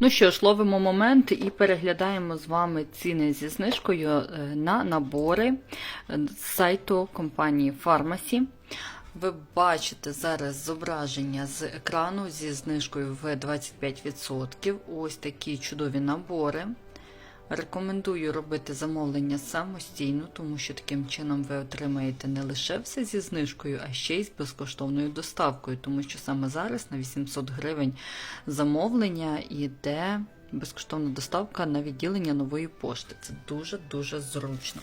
Ну що ж, ловимо момент і переглядаємо з вами ціни зі знижкою е, на набори е, з сайту компанії Фармасі. Ви бачите зараз зображення з екрану зі знижкою в 25%. Ось такі чудові набори. Рекомендую робити замовлення самостійно, тому що таким чином ви отримаєте не лише все зі знижкою, а ще й з безкоштовною доставкою, тому що саме зараз на 800 гривень замовлення йде безкоштовна доставка на відділення нової пошти. Це дуже-дуже зручно.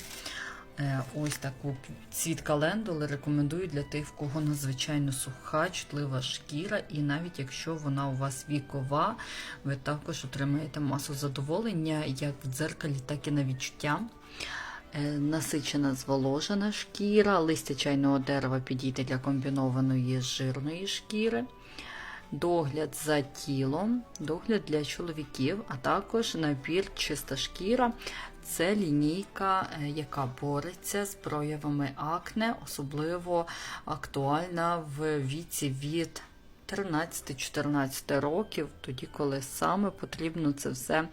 Е, Ось таку цвіт календули рекомендую для тих, в кого надзвичайно суха, чутлива шкіра, і навіть якщо вона у вас вікова, ви також отримаєте масу задоволення як в дзеркалі, так і на відчуття. Е, Насичена зволожена шкіра, листя чайного дерева підійде для комбінованої жирної шкіри. Догляд за тілом, догляд для чоловіків, а також набір чиста шкіра. Це лінійка, е, яка бореться з проявами акне, особливо актуальна в віці від 13-14 років, тоді, коли саме потрібно це все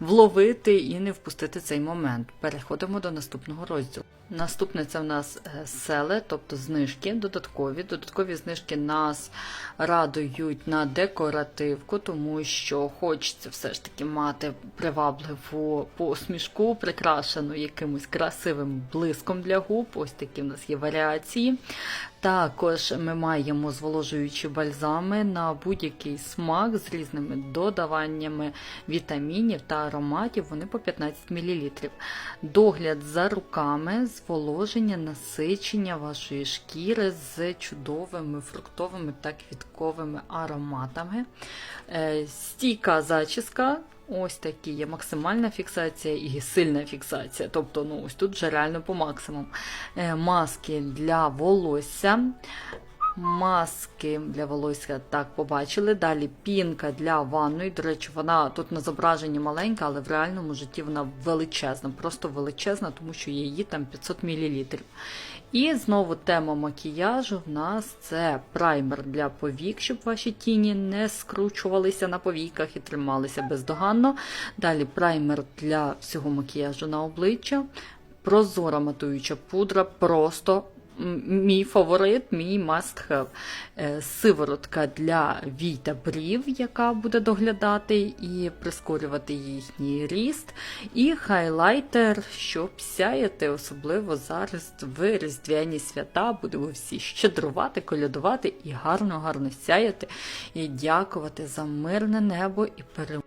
вловити і не впустити цей момент. Переходимо до наступного розділу. Наступне це в нас е, селе, тобто знижки додаткові. Додаткові знижки нас радують на декоративку, тому що хочеться все ж таки мати привабливу посмішку, прикрашену якимось красивим блиском для губ. Ось такі в нас є варіації. Також ми маємо зволожуючі бальзами на будь-який смак з різними додаваннями вітамінів та ароматів. Вони по 15 мл. Догляд за руками, зволоження, насичення вашої шкіри з чудовими фруктовими та квітковими ароматами. Е, Стійка зачіска. Ось такі є максимальна фіксація і сильна фіксація. Тобто, ну ось тут вже реально по максимуму. Е, Маски для волосся. Маски для волосся так побачили. Далі пінка для ванної. До речі, вона тут на зображенні маленька, але в реальному житті вона величезна, просто величезна, тому що її там 500 мл. І знову тема макіяжу в нас це праймер для повік, щоб ваші тіні не скручувалися на повіках і трималися бездоганно. Далі праймер для всього макіяжу на обличчя. Прозора матуюча пудра, просто мій фаворит, мій must have. Е, Сиворотка для вій та брів, яка буде доглядати і прискорювати їхній ріст. І хайлайтер, щоб сяяти, особливо зараз в різдвяні свята. Будемо всі щедрувати, колядувати і гарно-гарно сяяти, і дякувати за мирне небо і перемогу.